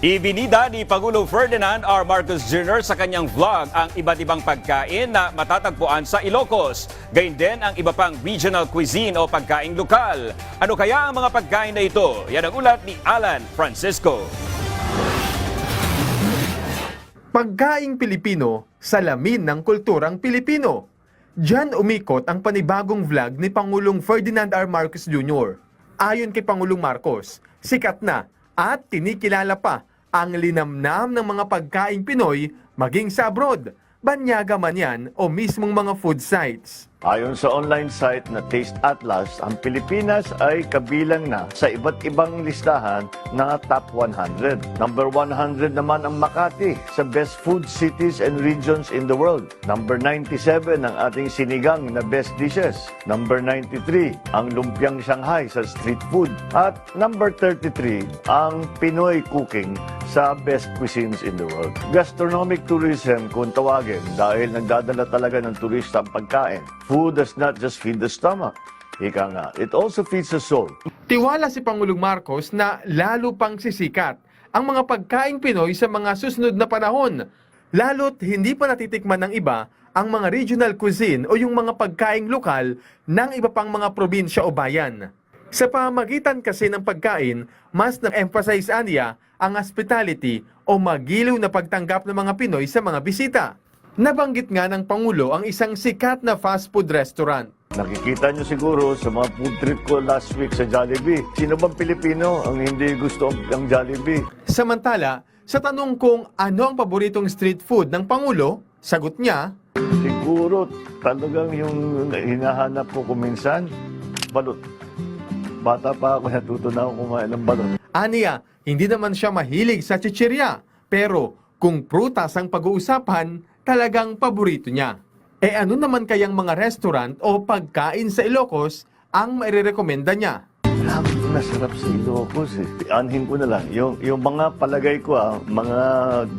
Ibinida ni Pangulong Ferdinand R. Marcos Jr. sa kanyang vlog ang iba't ibang pagkain na matatagpuan sa Ilocos. Gayun din ang iba pang regional cuisine o pagkaing lokal. Ano kaya ang mga pagkain na ito? Yan ang ulat ni Alan Francisco. Pagkaing Pilipino, salamin ng kulturang Pilipino. Diyan umikot ang panibagong vlog ni Pangulong Ferdinand R. Marcos Jr. Ayon kay Pangulong Marcos, sikat na at tinikilala pa ang linamnam ng mga pagkaing Pinoy maging sa abroad, banyaga man yan o mismong mga food sites. Ayon sa online site na Taste Atlas, ang Pilipinas ay kabilang na sa iba't ibang listahan na top 100. Number 100 naman ang Makati sa best food cities and regions in the world. Number 97 ang ating sinigang na best dishes. Number 93 ang lumpiang Shanghai sa street food. At number 33 ang Pinoy cooking sa best cuisines in the world. Gastronomic tourism kung tawagin dahil nagdadala talaga ng turista ang pagkain. Food does not just feed the stomach. Ika nga, it also feeds the soul. Tiwala si Pangulong Marcos na lalo pang sisikat ang mga pagkaing Pinoy sa mga susunod na panahon. Lalo't hindi pa natitikman ng iba ang mga regional cuisine o yung mga pagkaing lokal ng iba pang mga probinsya o bayan. Sa pamagitan kasi ng pagkain, mas na-emphasize aniya ang hospitality o magiliw na pagtanggap ng mga Pinoy sa mga bisita. Nabanggit nga ng Pangulo ang isang sikat na fast food restaurant. Nakikita nyo siguro sa mga food trip ko last week sa Jollibee. Sino bang Pilipino ang hindi gusto ang Jollibee? Samantala, sa tanong kung ano ang paboritong street food ng Pangulo, sagot niya, Siguro talagang yung hinahanap ko kuminsan, balot. Bata pa ako, natuto na ako kumain ng balot. Aniya, hindi naman siya mahilig sa chichirya, pero kung prutas ang pag-uusapan, talagang paborito niya. E ano naman kayang mga restaurant o pagkain sa Ilocos ang mairerekomenda niya? Marami masarap sa Ilocos eh. Anhin ko na lang. Yung, yung mga palagay ko ah, mga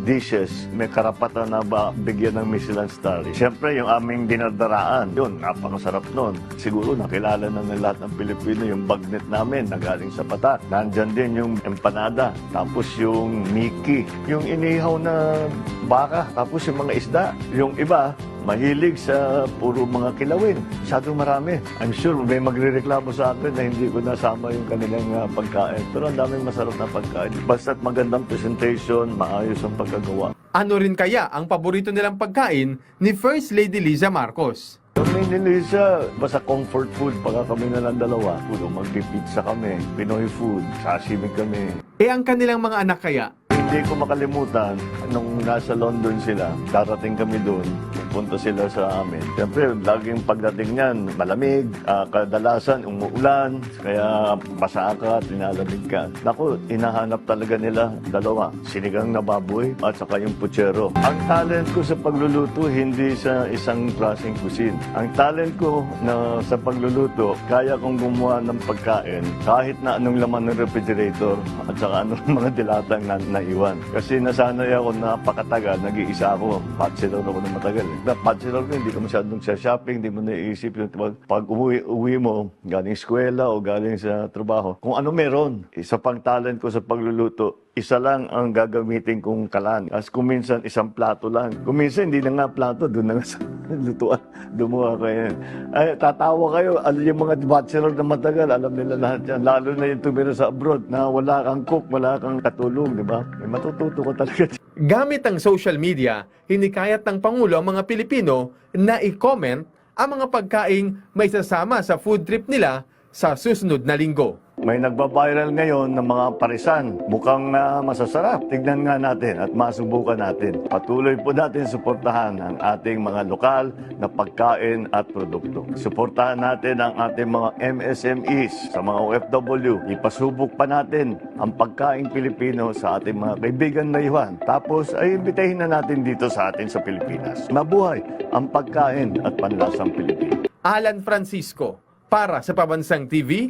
dishes, may karapatan na ba bigyan ng Michelin star. Siyempre, yung aming dinadaraan, yun, napakasarap nun. Siguro nakilala na ng lahat ng Pilipino yung bagnet namin na galing sa patak. Nandyan din yung empanada, tapos yung miki, yung inihaw na baka, tapos yung mga isda. Yung iba, mahilig sa puro mga kilawin. Masyadong marami. I'm sure may magrereklamo sa akin na hindi ko nasama yung kanilang ah, pagkain. Pero ang daming masarap na pagkain. Basta't magandang presentation, maayos ang pagkagawa. Ano rin kaya ang paborito nilang pagkain ni First Lady Liza Marcos? Yung minili siya, basta comfort food, pagka kami na lang dalawa. Puno, magpipizza kami, Pinoy food, sashimi kami. E ang kanilang mga anak kaya? Hindi ko makalimutan, nung nasa London sila, darating kami doon, punta sila sa amin. Siyempre, laging pagdating niyan, malamig, ah, kadalasan umuulan, kaya basa ka at inalamig ka. Naku, inahanap talaga nila dalawa, sinigang na baboy at saka yung puchero. Ang talent ko sa pagluluto, hindi sa isang klaseng cuisine. Ang talent ko na sa pagluluto, kaya kong gumawa ng pagkain kahit na anong laman ng refrigerator at saka anong mga dilatang na naiwan. Kasi nasanay ako napakatagal, nag-iisa ako, bachelor ako ng matagal. Eh. Na bachelor ko, hindi ka masyadong sa shopping, hindi mo naiisip yung pag, umuwi, uwi mo, galing eskwela o galing sa trabaho, kung ano meron. Isa pang talent ko sa pagluluto, isa lang ang gagamitin kong kalan. As kung minsan, isang plato lang. Kung hindi na nga plato, doon na nga sa lutuan. Dumuha kayo. Ay, tatawa kayo. Alam yung mga bachelor na matagal, alam nila lahat yan. Lalo na yung tumira sa abroad na wala kang cook, wala kang katulong, di ba? Matututo ko talaga. Gamit ang social media, hinikayat ng Pangulo ang mga Pilipino na i-comment ang mga pagkaing may sasama sa food trip nila sa susunod na linggo. May nagba-viral ngayon ng mga parisan. Mukhang ah, masasarap. Tignan nga natin at masubukan natin. Patuloy po natin suportahan ang ating mga lokal na pagkain at produkto. Suportahan natin ang ating mga MSMEs sa mga OFW. Ipasubok pa natin ang pagkain Pilipino sa ating mga kaibigan na iwan. Tapos ay imbitahin na natin dito sa atin sa Pilipinas. Mabuhay ang pagkain at panlasang Pilipino. Alan Francisco, para sa Pabansang TV,